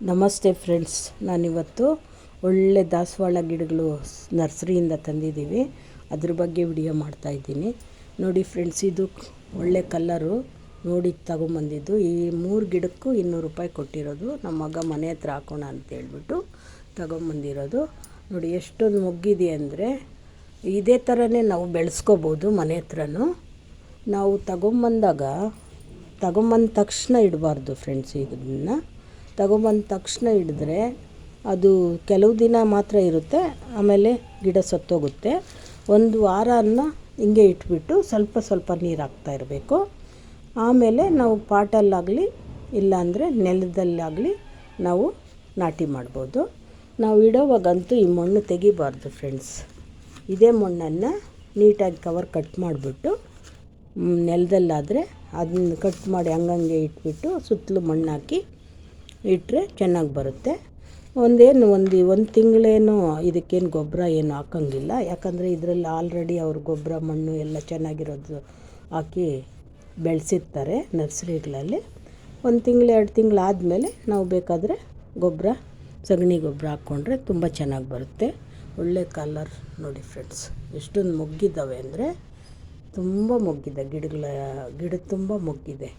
ನಮಸ್ತೆ ಫ್ರೆಂಡ್ಸ್, ನಾನಿವತ್ತು ಒಳ್ಳೆ ದಾಸವಾಳ ಗಿಡಗಳು ನರ್ಸರಿಯಿಂದ ತಂದಿದ್ದೀವಿ. ಅದ್ರ ಬಗ್ಗೆ ವಿಡಿಯೋ ಮಾಡ್ತಾಯಿದ್ದೀನಿ ನೋಡಿ ಫ್ರೆಂಡ್ಸ್, ಇದು ಒಳ್ಳೆ ಕಲ್ಲರು ನೋಡಿ ತಗೊಂಬಂದಿದ್ದು. ಈ ಮೂರು ಗಿಡಕ್ಕೂ ಇನ್ನೂರು ರೂಪಾಯಿ ಕೊಟ್ಟಿರೋದು. ನಮ್ಮ ಮಗ ಮನೆ ಹತ್ರ ಹಾಕೋಣ ಅಂತ ಹೇಳ್ಬಿಟ್ಟು ತಗೊಂಬಂದಿರೋದು. ನೋಡಿ ಎಷ್ಟೊಂದು ಮೊಗ್ಗಿದೆ ಅಂದರೆ ಇದೇ ಥರನೇ ನಾವು ಬೆಳೆಸ್ಕೋಬೋದು ಮನೆ ಹತ್ರನೂ. ನಾವು ತಗೊಂಬಂದಾಗ, ತಗೊಂಬಂದ ತಕ್ಷಣ ಇಡಬಾರ್ದು ಫ್ರೆಂಡ್ಸ್, ಇದನ್ನು. ತಗೊಂಬಂದ ತಕ್ಷಣ ಹಿಡಿದ್ರೆ ಅದು ಕೆಲವು ದಿನ ಮಾತ್ರ ಇರುತ್ತೆ, ಆಮೇಲೆ ಗಿಡ ಸತ್ತೋಗುತ್ತೆ. ಒಂದು ವಾರನ ಹಿಂಗೆ ಇಟ್ಬಿಟ್ಟು ಸ್ವಲ್ಪ ಸ್ವಲ್ಪ ನೀರು ಹಾಕ್ತಾ ಇರಬೇಕು. ಆಮೇಲೆ ನಾವು ಪಾಟಲ್ಲಾಗಲಿ, ಇಲ್ಲಾಂದರೆ ನೆಲದಲ್ಲಾಗಲಿ ನಾವು ನಾಟಿ ಮಾಡ್ಬೋದು. ನಾವು ಇಡೋವಾಗಂತೂ ಈ ಮಣ್ಣು ತೆಗಿಬಾರ್ದು ಫ್ರೆಂಡ್ಸ್ ಇದೇ ಮಣ್ಣನ್ನು ನೀಟಾಗಿ ಕವರ್ ಕಟ್ ಮಾಡಿಬಿಟ್ಟು ನೆಲದಲ್ಲಾದರೆ ಅದನ್ನ ಕಟ್ ಮಾಡಿ ಹಂಗಂಗೆ ಇಟ್ಬಿಟ್ಟು ಸುತ್ತಲೂ ಮಣ್ಣು ಹಾಕಿ ಇಟ್ಟರೆ ಚೆನ್ನಾಗಿ ಬರುತ್ತೆ. ಒಂದೇನು ಒಂದು ಒಂದು ತಿಂಗಳೇನು ಇದಕ್ಕೇನು ಗೊಬ್ಬರ ಏನು ಹಾಕೋಂಗಿಲ್ಲ. ಯಾಕಂದರೆ ಇದರಲ್ಲಿ ಆಲ್ರೆಡಿ ಅವ್ರ ಗೊಬ್ಬರ, ಮಣ್ಣು ಎಲ್ಲ ಚೆನ್ನಾಗಿರೋದು ಹಾಕಿ ಬೆಳೆಸಿರ್ತಾರೆ ನರ್ಸರಿಗಳಲ್ಲಿ. ಒಂದು ತಿಂಗಳು, ಎರಡು ತಿಂಗಳು ಆದಮೇಲೆ ನಾವು ಬೇಕಾದರೆ ಗೊಬ್ಬರ, ಸಗಣಿ ಗೊಬ್ಬರ ಹಾಕ್ಕೊಂಡ್ರೆ ತುಂಬ ಚೆನ್ನಾಗಿ ಬರುತ್ತೆ. ಒಳ್ಳೆ ಕಲರ್ ನೋಡಿ ಫ್ರೆಂಡ್ಸ್ ಎಷ್ಟೊಂದು ಮೊಗ್ಗಿದ್ದಾವೆ ಅಂದರೆ ತುಂಬ ಮೊಗ್ಗಿದೆ. ಗಿಡಗಳ, ಗಿಡ ತುಂಬ ಮೊಗ್ಗಿದೆ.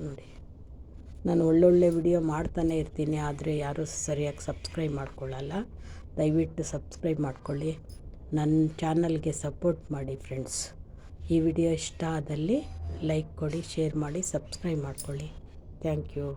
ನೋಡಿ. ನಾನು ಒಳ್ಳೊಳ್ಳೆ ವಿಡಿಯೋ ಮಾಡ್ತಾನೆ ಇರ್ತೀನಿ, ಆದರೆ ಯಾರೂ ಸರಿಯಾಗಿ ಸಬ್ಸ್ಕ್ರೈಬ್ ಮಾಡ್ಕೊಳ್ಳಲ್ಲ. ದಯವಿಟ್ಟು ಸಬ್ಸ್ಕ್ರೈಬ್ ಮಾಡ್ಕೊಳ್ಳಿ. ನನ್ನ ಚಾನಲ್ಗೆ ಸಪೋರ್ಟ್ ಮಾಡಿ ಫ್ರೆಂಡ್ಸ್. ಈ ವಿಡಿಯೋ ಇಷ್ಟ ಆದಲ್ಲಿ ಲೈಕ್ ಕೊಡಿ, ಶೇರ್ ಮಾಡಿ, ಸಬ್ಸ್ಕ್ರೈಬ್ ಮಾಡ್ಕೊಳ್ಳಿ. Thank you.